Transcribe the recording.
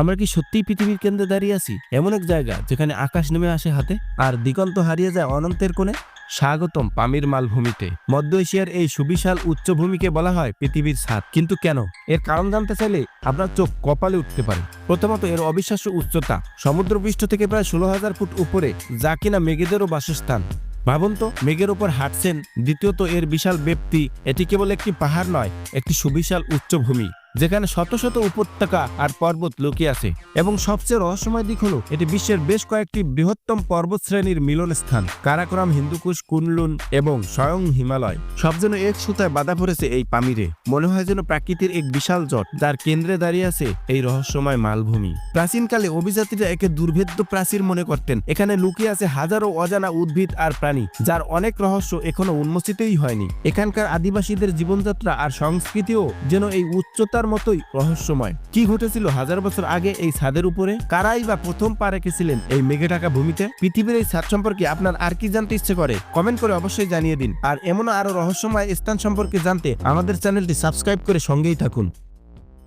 আমরা কি সত্যিই পৃথিবীর কেন্দ্রে দাঁড়িয়ে আছি? এমন এক জায়গা যেখানে আকাশ নেমে আসে হাতে আর দিগন্ত হারিয়ে যায় অনন্তের কোণে? স্বাগতম পামির মালভূমিতে। মধ্য এশিয়ার এই সুবিশাল উচ্চভূমিকে বলা হয় পৃথিবীর ছাদ। কিন্তু কেন? এর কারণ জানতে চাইলে আপনার চোখ কপালে উঠতে পারে। প্রথমত, এর অবিশ্বাস্য উচ্চতা সমুদ্রপৃষ্ঠ থেকে প্রায় ষোলো হাজার ফুট উপরে, যা কিনা মেঘেদেরও বাসস্থান। ভাবুন তো, মেঘের ওপর হাঁটছেন। দ্বিতীয়ত, এর বিশাল ব্যক্তি এটি কেবল একটি পাহাড় নয়, একটি সুবিশাল উচ্চভূমি যেখানে শত শত উপত্যকা আর পর্বত লুকিয়ে আছে। এবং সবচেয়ে রহস্যময় দিক হলো, এটি বিশ্বের বেশ কয়েকটি বৃহত্তম পর্বত শ্রেণির মিলন স্থান কারাকোরাম, হিন্দুকুশ, কুনলুন এবং স্বয়ং হিমালয়। সব যেন এক সুতায় বাধা পড়েছে এই পামিরে। মনে হয় যেন প্রাকৃতির এক বিশাল জট, যার কেন্দ্রে দাঁড়িয়ে আছে এই রহস্যময় মালভূমি। প্রাচীনকালে অভিজাতিরা একে দুর্ভেদ্য প্রাচীর মনে করতেন। এখানে লুকিয়ে আছে হাজারো অজানা উদ্ভিদ আর প্রাণী, যার অনেক রহস্য এখনও উন্মোচিতই হয়নি। এখানকার আদিবাসীদের জীবনযাত্রা আর সংস্কৃতিও যেন এই উচ্চতার মতোই রহস্যময়। কি ঘটেছিল হাজার বছর আগে এই ছাদের উপরে? কারাই বা প্রথম পা রেখেছিলেন এই মেঘে ঢাকা ভূমিতে? পৃথিবীর এই ছাদ সম্পর্কে আপনার আর কি জানতে ইচ্ছে করে? কমেন্ট করে অবশ্যই জানিয়ে দিন। আর এমন আরও রহস্যময় স্থান সম্পর্কে জানতে আমাদের চ্যানেলটি সাবস্ক্রাইব করে সঙ্গেই থাকুন।